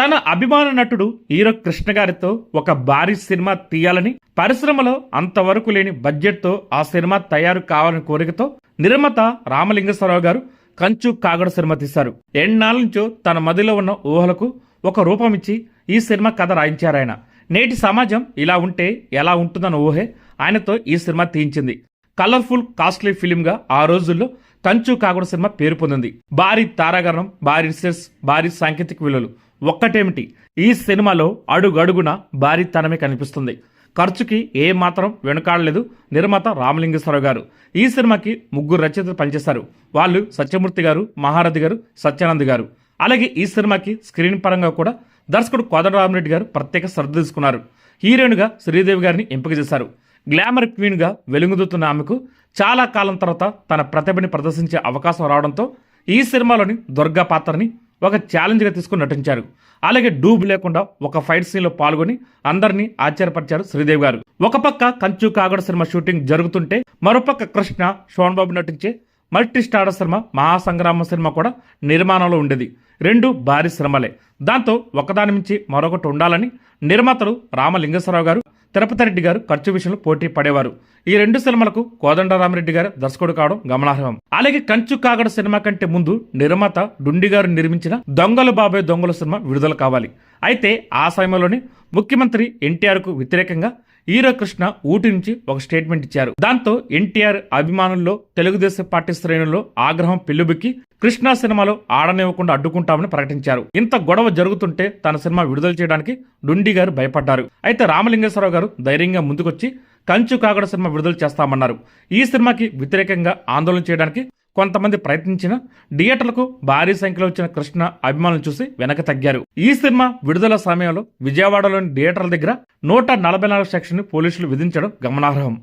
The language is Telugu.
తన అభిమాన నటుడు హీరో కృష్ణ గారితో ఒక భారీ సినిమా తీయాలని పరిశ్రమలో అంతవరకు లేని బడ్జెట్తో ఆ సినిమా తయారు కావాలని కోరికతో నిర్మాత రామలింగేశ్వరరావు గారు కంచు కాగడ సినిమా తీశారు. ఎన్నాళ్ళ నుంచో తన మదిలో ఉన్న ఊహలకు ఒక రూపం ఇచ్చి ఈ సినిమా కథ రాయించారు ఆయన. నేటి సమాజం ఇలా ఉంటే ఎలా ఉంటుందన్న ఊహే ఆయనతో ఈ సినిమా తీయించింది. కలర్ఫుల్ కాస్ట్లీ ఫిలింగా ఆ రోజుల్లో కంచు కాగుడ సినిమా పేరు పొందింది. భారీ తారాగణం భారీ రిసెర్చ్ భారీ సాంకేతిక విలువలు ఒక్కటేమిటి? ఈ సినిమాలో అడుగడుగున భారీతనమే కనిపిస్తుంది. ఖర్చుకి ఏ మాత్రం వెనుకాడలేదు నిర్మాత రామలింగేశ్వరరావు గారు. ఈ సినిమాకి ముగ్గురు రచయితలు పనిచేశారు. వాళ్ళు సత్యమూర్తి గారు మహారథి గారు సత్యానంద్ గారు. అలాగే ఈ సినిమాకి స్క్రీన్ పరంగా కూడా దర్శకుడు కోదండరామరెడ్డి గారు ప్రత్యేక శ్రద్ధ తీసుకున్నారు. హీరోయిన్గా శ్రీదేవి గారిని ఎంపిక చేశారు. గ్లామర్ క్వీన్గా వెలుగుదుతున్న ఆమెకు చాలా కాలం తర్వాత తన ప్రతిభని ప్రదర్శించే అవకాశం రావడంతో ఈ సినిమాలోని దుర్గా పాత్రని ఒక ఛాలెంజ్గా తీసుకుని నటించారు. అలాగే డూబ్ లేకుండా ఒక ఫైట్ సీన్లో పాల్గొని అందరినీ ఆశ్చర్యపరిచారు శ్రీదేవి గారు. ఒక పక్క కంచు కాగడ సినిమా షూటింగ్ జరుగుతుంటే మరోపక్క కృష్ణ శోభన్ బాబు నటించే multi star cinema Mahasangrama cinema కూడా నిర్మాణంలో ఉండేది. రెండు భారీ శ్రమలే దాంతో ఒకదాని మించి మరొకటి ఉండాలని నిర్మాతలు రామలింగేశ్వరరావు గారు తిరుపతి రెడ్డి గారు ఖర్చు విషయంలో పోటీ పడేవారు. ఈ రెండు సినిమాలకు కోదండరామరెడ్డి గారు దర్శకుడు కావడం గమనార్హం. అలాగే కంచు కాగడ సినిమా కంటే ముందు నిర్మాత డుండి గారు నిర్మించిన దొంగలు బాబాయ్ దొంగల సినిమా విడుదల కావాలి. అయితే ఆ సమయంలోనే ముఖ్యమంత్రి ఎన్టీఆర్కు వ్యతిరేకంగా హీరో కృష్ణ ఊటి నుంచి ఒక స్టేట్మెంట్ ఇచ్చారు. దాంతో ఎన్టీఆర్ అభిమానుల్లో తెలుగుదేశం పార్టీ శ్రేణుల్లో ఆగ్రహం పెళ్ళిబుక్కి కృష్ణా సినిమాలో ఆడనివ్వకుండా అడ్డుకుంటామని ప్రకటించారు. ఇంత గొడవ జరుగుతుంటే తన సినిమా విడుదల చేయడానికి డుండి గారు భయపడ్డారు. అయితే రామలింగేశ్వరరావు గారు ధైర్యంగా ముందుకొచ్చి కంచు కాగడ సినిమా విడుదల చేస్తామన్నారు. ఈ సినిమాకి వ్యతిరేకంగా ఆందోళన చేయడానికి కొంతమంది ప్రయత్నించిన థియేటర్లకు భారీ సంఖ్యలో వచ్చిన కృష్ణ అభిమానులు చూసి వెనక తగ్గారు. ఈ సినిమా విడుదల సమయంలో విజయవాడలోని థియేటర్ల దగ్గర నూట నలభై నాలుగు సెక్షన్ పోలీసులు విధించడం గమనార్హం.